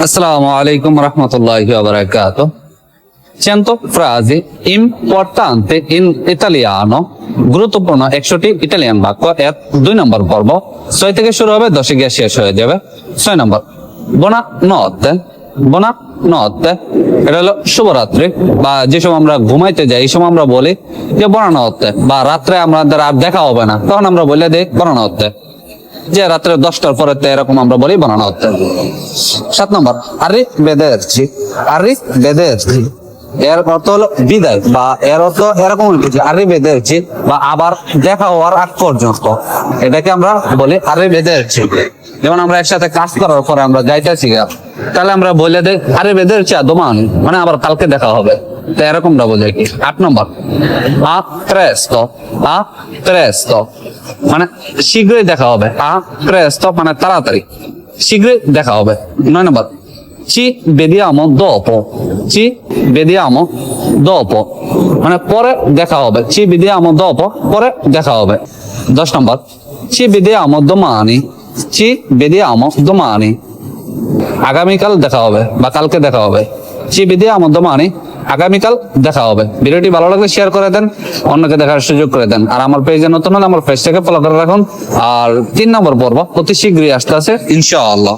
Assalamu alaikum warahmatullahi wabarakatuh. Cento frasi importante in italiano গুরুত্বপূর্ণ একশোটি Italian বাক্য, এর দুই নম্বর পর্ব, ছয় থেকে শুরু হবে, দশে গিয়ে শেষ হয়ে যাবে ছয় নম্বর, বোনা নতে বোনা নতে এটা হলো শুভরাত্রি, বা যে সময় আমরা ঘুমাইতে যাই, এই সময় আমরা বলি যে, বোনা নতে বা রাত্রে আমাদের আর দেখা হবে না, তখন আমরা বলে দিই, বোনা নতে যে রাত্রে দশটার পরে এরকম আমরা বলি বানানো হতে। সাত নম্বর, আরে আরে বেদেরছি এর অর্থ হলো বিদায়, বা এর অর্থ এরকম আরে বেদেরছি বা আবার দেখা হওয়ার আগ পর্যন্ত। এটাকে আমরা বলি আরে বেদেরছি যেমন আমরা একসাথে কাজ করার পরে আমরা যাইতেছি তাহলে আমরা বলে দেই আরে বেদেরছি দোমান মানে আবার কালকে দেখা হবে। তো এরকমটা বোঝে কি? আট নম্বর আ presto আ presto মানে শীঘ্রই দেখা হবে। আ মানে তাড়াতাড়ি। শীঘ্রই দেখা হবে। নয় নম্বর। ci vediamo dopo ci vediamo dopo মানে পরে দেখা হবে। ci vediamo dopo পরে দেখা হবে। দশ নম্বর। ci vediamo domani ci vediamo domani আগামীকাল দেখা হবে বা কালকে দেখা হবে। চি বিদে আমার দমানি। আগামীকাল দেখা হবে। ভিডিওটি ভালো লাগলে শেয়ার করে দেন, অন্যকে দেখার সুযোগ করে দেন। আর আমার পেজে নতুন হলে আমার পেজটাকে ফলো করে রাখুন। আর তিন নম্বর পর্ব অতি শীঘ্রই আসতে আছে, ইনশাআল্লাহ।